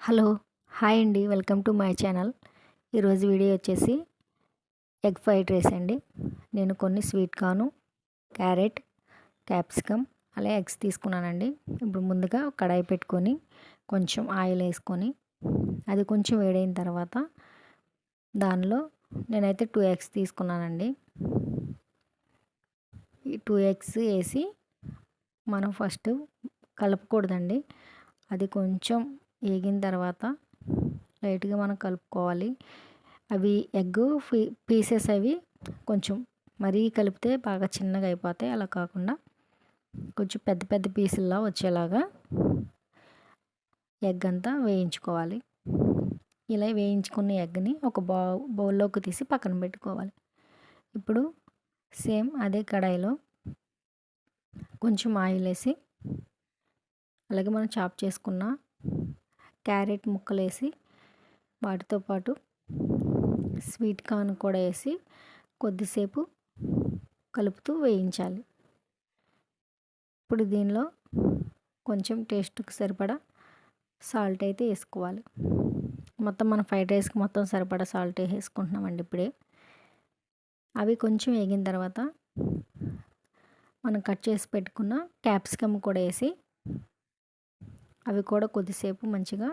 Hello hi అండి. Welcome to my channel. ఈరోజు video వచ్చేసి ఎగ్ ఫ్రైడ్ రైస్ అండి. నేను కొన్ని స్వీట్ కార్ను క్యారెట్ క్యాప్సికమ్ అలా ఎగ్స్ తీసుకున్నానండి. ఇప్పుడు ముందుగా కడాయి పెట్టుకొని కొంచెం ఆయిల్ వేసుకొని అది కొంచెం వేడైన తర్వాత దానిలో నేనైతే టూ ఎగ్స్ తీసుకున్నానండి. ఈ టూ ఎగ్స్ వేసి మనం ఫస్ట్ కలపకూడదండి. అది కొంచెం వేగిన తర్వాత లైట్గా మనం కలుపుకోవాలి. అవి ఎగ్ పీసెస్ అవి కొంచెం మరీ కలిపితే బాగా చిన్నగా అయిపోతాయి. అలా కాకుండా కొంచెం పెద్ద పెద్ద పీసుల్లా వచ్చేలాగా ఎగ్ అంతా వేయించుకోవాలి. ఇలా వేయించుకున్న ఎగ్ని ఒక బౌ బౌల్లోకి తీసి పక్కన పెట్టుకోవాలి. ఇప్పుడు సేమ్ అదే కడాయిలో కొంచెం ఆయిల్ వేసి అలాగే మనం చాప్ చేసుకున్న క్యారెట్ ముక్కలు వేసి వాటితో పాటు స్వీట్ కార్న్ కూడా వేసి కొద్దిసేపు కలుపుతూ వేయించాలి. ఇప్పుడు దీనిలో కొంచెం టేస్ట్కి సరిపడా సాల్ట్ అయితే వేసుకోవాలి. మొత్తం మన ఫ్రైడ్ రైస్కి మొత్తం సరిపడా సాల్ట్ వేసుకుంటున్నామండి ఇప్పుడే. అవి కొంచెం వేగిన తర్వాత మనం కట్ చేసి పెట్టుకున్న క్యాప్సికమ్ కూడా వేసి అవి కూడా కొద్దిసేపు మంచిగా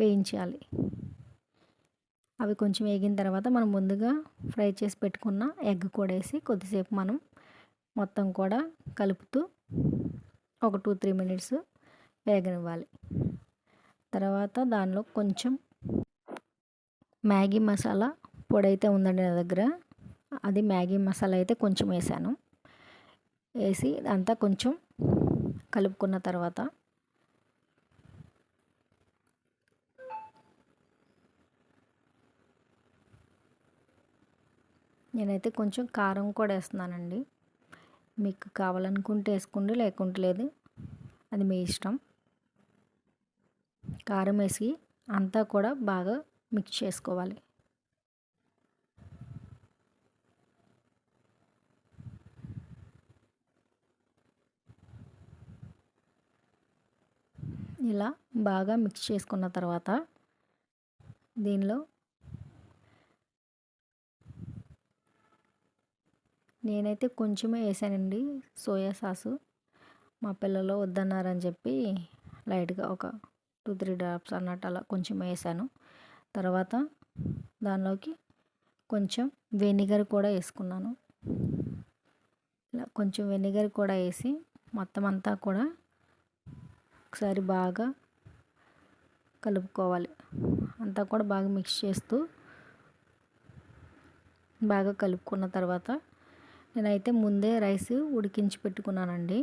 వేయించాలి. అవి కొంచెం వేగిన తర్వాత మనం ముందుగా ఫ్రై చేసి పెట్టుకున్న ఎగ్ కూడా వేసి కొద్దిసేపు మనం మొత్తం కూడా కలుపుతూ ఒక టూ త్రీ మినిట్స్ వేగనివ్వాలి. తర్వాత దానిలో కొంచెం మ్యాగీ మసాలా పొడి అయితే ఉందండి నా దగ్గర. అది మ్యాగీ మసాలా అయితే కొంచెం వేసాను. వేసి అంతా కొంచెం కలుపుకున్న తర్వాత నేనైతే కొంచెం కారం కూడా వేస్తున్నానండి. మీకు కావాలనుకుంటే వేసుకోండి లేకుంటే లేదు. అది మీ ఇష్టం. కారం వేసి అంతా కూడా బాగా మిక్స్ చేసుకోవాలి. ఇలా బాగా మిక్స్ చేసుకున్న తర్వాత దీనిలో నేనైతే కొంచెమే వేసానండి సోయా సాసు. మా పిల్లలు వద్దన్నారని చెప్పి లైట్గా ఒక టూ త్రీ డ్రాప్స్ అన్నట్టు అలా కొంచెం వేసాను. తర్వాత దానిలోకి కొంచెం వెనిగర్ కూడా వేసుకున్నాను. ఇలా కొంచెం వెనిగర్ కూడా వేసి మొత్తం అంతా కూడా ఒకసారి బాగా కలుపుకోవాలి. అంతా కూడా బాగా మిక్స్ చేస్తూ బాగా కలుపుకున్న తర్వాత నేనైతే ముందే రైస్ ఉడికించి పెట్టుకున్నానండి.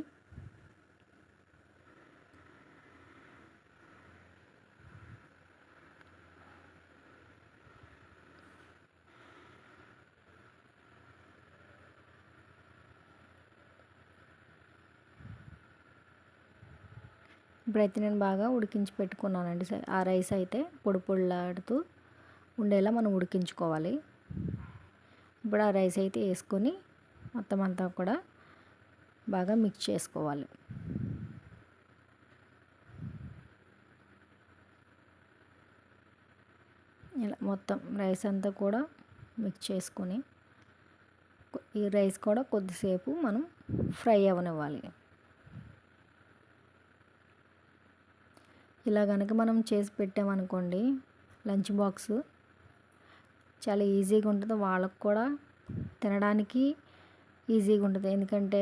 ఇప్పుడైతే నేను బాగా ఉడికించి పెట్టుకున్నానండి. ఆ రైస్ అయితే పొడి పొడిలాడుతూ ఉండేలా మనం ఉడికించుకోవాలి. ఇప్పుడు ఆ రైస్ అయితే వేసుకొని మొత్తం అంతా కూడా బాగా మిక్స్ చేసుకోవాలి. ఇలా మొత్తం రైస్ అంతా కూడా మిక్స్ చేసుకొని ఈ రైస్ కూడా కొద్దిసేపు మనం ఫ్రై అవనివ్వాలి. ఇలా కనుక మనం చేసి పెట్టామనుకోండి లంచ్ బాక్స్ చాలా ఈజీగా ఉంటుంది. వాళ్ళకు కూడా తినడానికి ఈజీగా ఉంటుంది. ఎందుకంటే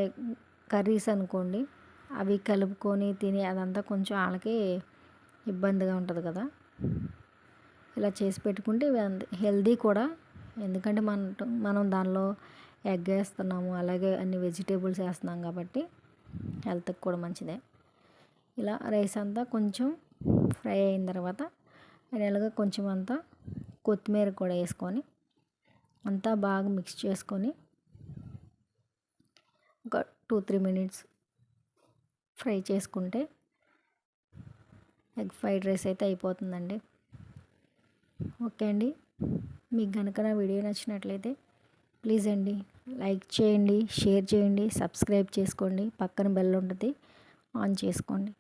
కర్రీస్ అనుకోండి అవి కలుపుకొని తిని అదంతా కొంచెం వాళ్ళకి ఇబ్బందిగా ఉంటుంది కదా. ఇలా చేసి పెట్టుకుంటే హెల్దీ కూడా. ఎందుకంటే మన మనం దానిలో ఎగ్ వేస్తున్నాము అలాగే అన్ని వెజిటేబుల్స్ వేస్తున్నాం కాబట్టి హెల్త్కి కూడా మంచిదే. ఇలా రైస్ అంతా కొంచెం ఫ్రై అయిన తర్వాత ఫైనల్గా కొంచెం అంతా కొత్తిమీర కూడా వేసుకొని అంతా బాగా మిక్స్ చేసుకొని ఒక టూ త్రీ మినిట్స్ ఫ్రై చేసుకుంటే ఎగ్ ఫ్రైడ్ రైస్ అయితే అయిపోతుందండి. ఓకే అండి. మీకు కనుక నా వీడియో నచ్చినట్లయితే ప్లీజ్ అండి లైక్ చేయండి షేర్ చేయండి సబ్స్క్రైబ్ చేసుకోండి. పక్కన బెల్ ఉంటుంది ఆన్ చేసుకోండి.